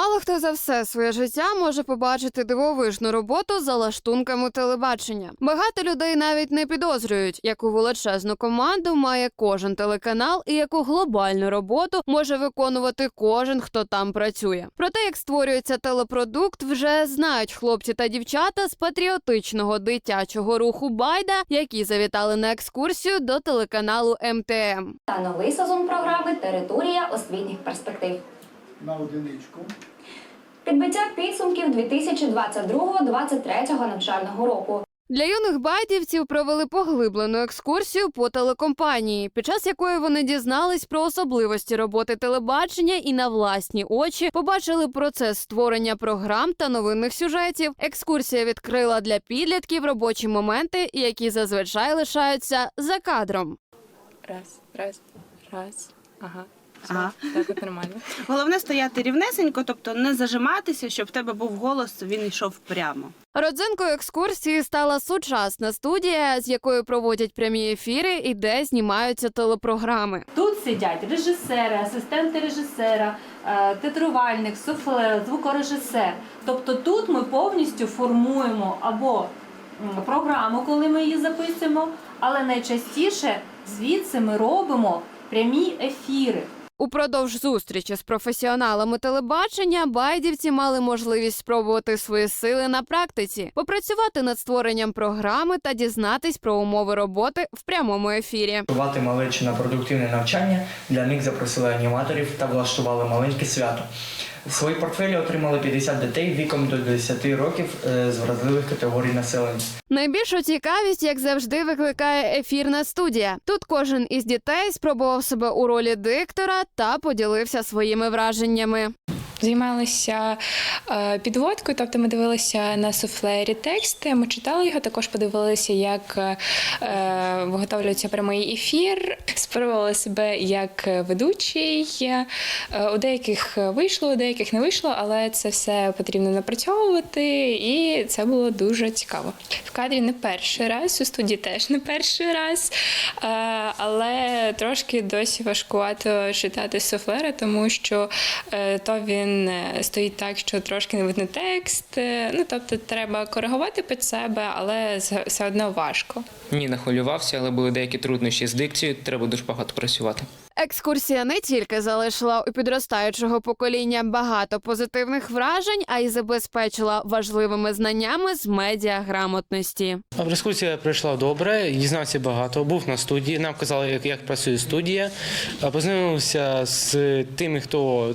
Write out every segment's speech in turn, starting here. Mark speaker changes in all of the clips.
Speaker 1: Мало хто за все своє життя може побачити дивовижну роботу за лаштунками телебачення. Багато людей навіть не підозрюють, яку величезну команду має кожен телеканал і яку глобальну роботу може виконувати кожен, хто там працює. Про те, як створюється телепродукт, вже знають хлопці та дівчата з патріотичного дитячого руху Байда, які завітали на екскурсію до телеканалу МТМ.
Speaker 2: та новий сезон програми Територія освітніх перспектив.
Speaker 3: На одиничку.
Speaker 2: Підбиття підсумків 2022-2023 навчального року.
Speaker 1: Для юних байдівців провели поглиблену екскурсію по телекомпанії, під час якої вони дізнались про особливості роботи телебачення і на власні очі побачили процес створення програм та новинних сюжетів. Екскурсія відкрила для підлітків робочі моменти, які зазвичай лишаються за кадром.
Speaker 4: Раз, раз, раз. Ага. Все,
Speaker 5: Ага.
Speaker 4: Так от нормально.
Speaker 5: Головне стояти рівнесенько, тобто не зажиматися, щоб в тебе був голос, він йшов прямо.
Speaker 1: Родзинкою екскурсії стала сучасна студія, з якою проводять прямі ефіри і де знімаються телепрограми.
Speaker 6: Тут сидять режисери, асистенти режисера, е, театрувальник, суфлер, звукорежисер. Тобто тут ми повністю формуємо або програму, коли ми її записуємо, але найчастіше звідси ми робимо прямі ефіри.
Speaker 1: Упродовж зустрічі з професіоналами телебачення байдівці мали можливість спробувати свої сили на практиці, попрацювати над створенням програми та дізнатись про умови роботи в прямому ефірі.
Speaker 7: Готувати малечі на продуктивне навчання. Для них запросили аніматорів та влаштували маленьке свято. Свої портфелі отримали 50 дітей віком до 10 років е, з вразливих категорій населення.
Speaker 1: Найбільшу цікавість, як завжди, викликає ефірна студія. Тут кожен із дітей спробував себе у ролі диктора та поділився своїми враженнями.
Speaker 4: Займалися е, підводкою, тобто ми дивилися на суфлері тексти, ми читали його, також подивилися, як е, виготовлюється прямий ефір, спробували себе як ведучий. Е, у деяких вийшло, у деяких не вийшло, але це все потрібно напрацьовувати, і це було дуже цікаво. В кадрі не перший раз, у студії теж не перший раз, але трошки досі важкувато читати суфлери, тому що то він е, стоїть так, що трошки не видно текст. е, Ну тобто треба коригувати під себе, але все одно важко.
Speaker 8: Ні, не хвилювався, але були деякі труднощі з дикцією, треба дуже багато працювати.
Speaker 1: Екскурсія не тільки залишила у підростаючого покоління багато позитивних вражень, а й забезпечила важливими знаннями з медіаграмотності.
Speaker 9: Екскурсія пройшла добре, дізнався багато. Був на студії. Нам казали, як, як працює студія. Познайомився з тими, хто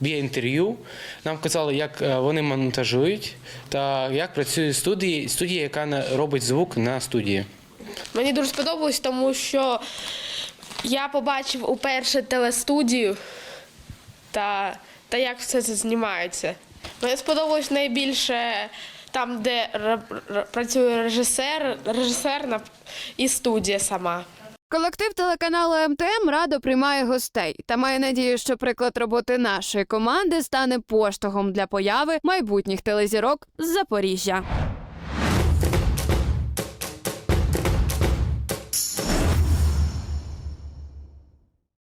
Speaker 9: б'є інтерв'ю. Нам казали, як е, вони монтажують та як працює студія, студія, яка робить звук на студії.
Speaker 10: Мені дуже сподобалось, тому що я побачив уперше телестудію та, та як все це знімається. Мені сподобалось найбільше там, де працює режисер, режисерна і студія сама.
Speaker 1: Колектив телеканалу МТМ радо приймає гостей та має надію, що приклад роботи нашої команди стане поштовхом для появи майбутніх телезірок з Запоріжжя.